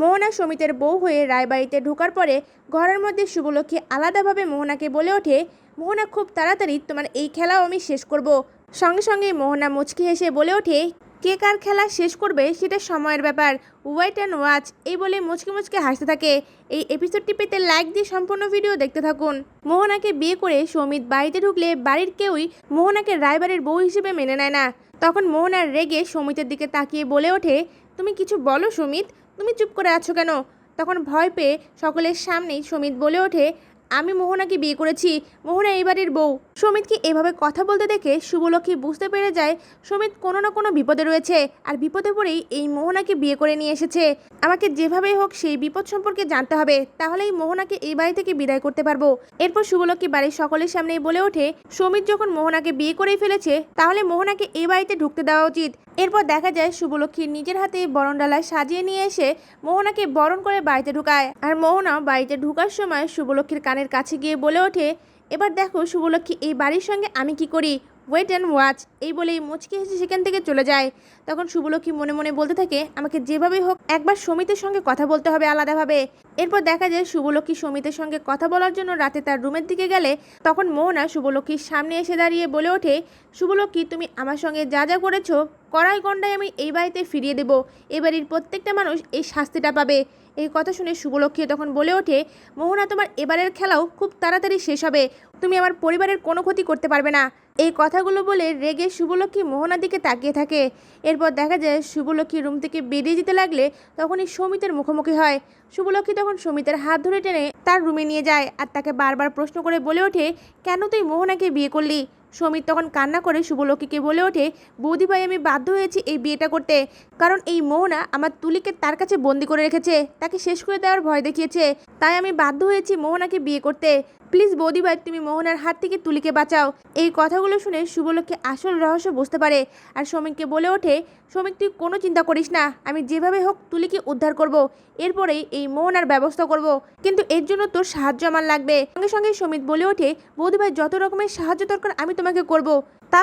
মোহনা সমিতের বউ হয়ে রায়বাড়িতে ঢোকার পরে ঘরের মধ্যে শুভলক্ষ্মী আলাদাভাবে মোহনাকে বলে ওঠে, মোহনা, খুব তাড়াতাড়ি তোমার এই খেলাও আমি শেষ করব। সঙ্গে সঙ্গে মোহনা মুচকি হেসে বলে ওঠে, কে কার খেলা শেষ করবে সেটা সময়ের ব্যাপার। ওয়াইট অ্যান্ড ওয়াচ এই বলে মুচকে মুচকে হাসতে থাকে। এই এপিসোডটি পেতে লাইক দিয়ে সম্পূর্ণ ভিডিও দেখতে থাকুন। মোহনাকে বিয়ে করে সৌমিত বাড়িতে ঢুকলে বাড়ির কেউই মোহনাকে রায়বাড়ির বউ হিসেবে মেনে নেয় না। তখন মোহনার রেগে সৌমিতের দিকে তাকিয়ে বলে ওঠে, তুমি কিছু বলো সমিত? তুমি চুপ করে আছো কেন? তখন ভয় পেয়ে সকলের সামনেই সমিত বলে ওঠে আমি মোহনাকে বিয়ে করেছি, মোহনা এই বাড়ির বউ। সমিতকে এভাবে কথা বলতে দেখে শুভলক্ষ্মী বুঝতে পেরে যায় সমিত কোনো না কোনো বিপদে রয়েছে আর বিপদে পড়েই এই মোহনাকে বিয়ে করে নিয়ে এসেছে। আমাকে যেভাবেই হোক সেই বিপদ সম্পর্কে জানতে হবে, তাহলেই মোহনাকে এই বাড়ি থেকে বিদায় করতে পারব। এরপর শুভলক্ষ্মী বাড়ির সকলের সামনেই বলে ওঠে, সমিত যখন মোহনাকে বিয়ে করেই ফেলেছে, তাহলে মোহনাকে এই বাড়িতে ঢুকতে দেওয়া উচিত। এরপর দেখা যায় শুভলক্ষ্মী নিজের হাতে বরণডালায় সাজিয়ে নিয়ে এসে মোহনাকে বরণ করে বাড়িতে ঢুকায়। আর মোহনা বাড়িতে ঢুকার সময় শুভলক্ষ্মীর কানের কাছে গিয়ে বলে ওঠে এবার দেখো শুভলক্ষ্মী এই বাড়ির সঙ্গে আমি কি করি? ওয়েট অ্যান্ড ওয়াচ এই বলেই মুচকি হেসে সেখান থেকে চলে যায়। তখন শুভলক্ষ্মী মনে মনে বলতে থাকে, আমাকে যেভাবেই হোক, একবার সমিতের সঙ্গে কথা বলতে হবে আলাদাভাবে। এরপর দেখা যায় শুভলক্ষ্মী সমিতের সঙ্গে কথা বলার জন্য রাতে তার রুমের দিকে গেলে, তখন মোহনা শুভলক্ষ্মীর সামনে এসে দাঁড়িয়ে বলে ওঠে, শুভলক্ষ্মী, তুমি আমার সঙ্গে যা যা করেছ, কড়াই গন্ডায় আমি এই বাড়িতে ফিরিয়ে দেব। এ বাড়ির প্রত্যেকটা মানুষ এই শাস্তিটা পাবে। এই কথা শুনে শুভলক্ষ্মী তখন বলে ওঠে, মোহনা, তোমার এবারের খেলাও খুব তাড়াতাড়ি শেষ হবে। তুমি আমার পরিবারের কোনো ক্ষতি করতে পারবে না। এই কথাগুলো বলে রেগে শুভলক্ষ্মী মোহনার দিকে তাকিয়ে থাকে। এরপর দেখা যায় শুভলক্ষ্মী রুম থেকে বেরিয়ে যেতে লাগলে তখনই সমিতের মুখোমুখি হয়। শুভলক্ষ্মী তখন সমিতের হাত ধরে টেনে তার রুমে নিয়ে যায় আর তাকে বারবার প্রশ্ন করে বলে ওঠে, কেন তুই মোহনাকে বিয়ে করলি? সমিত তখন কান্না করে শুভলক্ষ্মীকে বলে ওঠে, বৌদি ভাই, আমি বাধ্য হয়েছি এই বিয়েটা করতে। কারণ এই মোহনা আমার তুলিকে তার কাছে বন্দি করে রেখেছে, তাকে শেষ করে দেওয়ার ভয় দেখিয়েছে। তাই আমি বাধ্য হয়েছি মোহনাকে বিয়ে করতে। প্লিজ বৌদি ভাই, তুমি মোহনার হাত থেকে তুলিকে বাঁচাও। এই কথাগুলো শুনে শুভলক্ষ্মী আসল রহস্য বুঝতে পারে আর শ্রমিককে বলে ওঠে শ্রমিক তুই কোনো চিন্তা করিস না। আমি যেভাবে হোক তুলিকে উদ্ধার করব। এরপরেই এই মোহনার ব্যবস্থা করব। কিন্তু এর জন্য তোর সাহায্য আমার লাগবে। সঙ্গে সঙ্গে সমিত বলে ওঠে, বৌদি ভাই, যত রকমের সাহায্য দরকার আমি তোমাকে করব। তা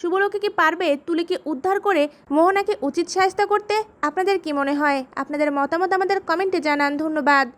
শুভলোকে কি পারবে তুলিকে উদ্ধার করে মোহনাকে উচিত সাহায্য করতে? আপনাদের কি মনে হয়? আপনাদের মতামত আমাদের কমেন্টে জানান। ধন্যবাদ।